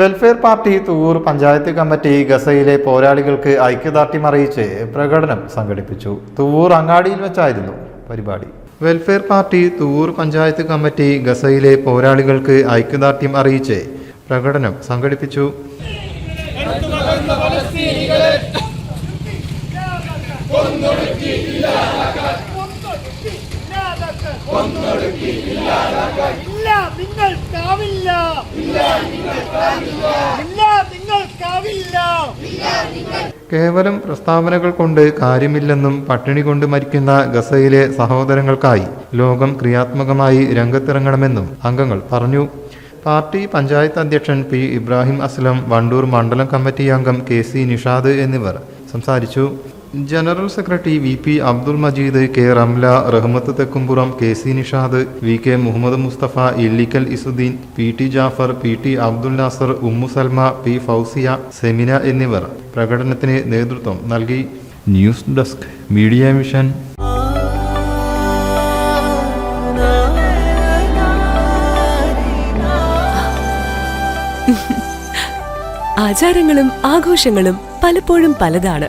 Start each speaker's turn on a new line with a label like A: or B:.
A: Welfare party Thuvvur panchayat committee ഗസയിലെ പോരാളികൾക്ക് ഐക്യദാർഢ്യം അറിയിച്ച് പ്രകടനം സംഘടിപ്പിച്ചു. തൂവൂർ അങ്ങാടിയിൽ വെച്ചായിരുന്നു പരിപാടി. Welfare party Thuvvur panchayat committee ഗസയിലെ പോരാളികൾക്ക് ഐക്യദാർഢ്യം അറിയിച്ച് പ്രകടനം സംഘടിപ്പിച്ചു.
B: ഒന്നൊടുക്കി ഇല്ലാതാക്കാൻ.
A: കേവലം പ്രസ്താവനകൾ കൊണ്ട് കാര്യമില്ലെന്നും പട്ടിണി കൊണ്ട് മരിക്കുന്ന ഗസയിലെ സഹോദരങ്ങൾക്കായി ലോകം ക്രിയാത്മകമായി രംഗത്തിറങ്ങണമെന്നും അംഗങ്ങൾ പറഞ്ഞു പാർട്ടി പഞ്ചായത്ത് അധ്യക്ഷൻ പി ഇബ്രാഹിം അസ്ലം വണ്ടൂർ മണ്ഡലം കമ്മിറ്റി അംഗം കെ സി നിഷാദ് എന്നിവർ സംസാരിച്ചു general secretary V P Abdul Majeed K Ramla Rahmath Thekkumpuram K C Nishad V K Muhammad Musthafa Illikkal Izzuddeen P T Jafar P T Abdul Nasar Ummu Salma P Fousiya Semina എന്നിവർ പ്രകടനത്തിന് നേതൃത്വം നൽകി. News desk media mission.
C: ആചാരങ്ങളും ആഘോഷങ്ങളും പലപ്പോഴും പലതാണ്.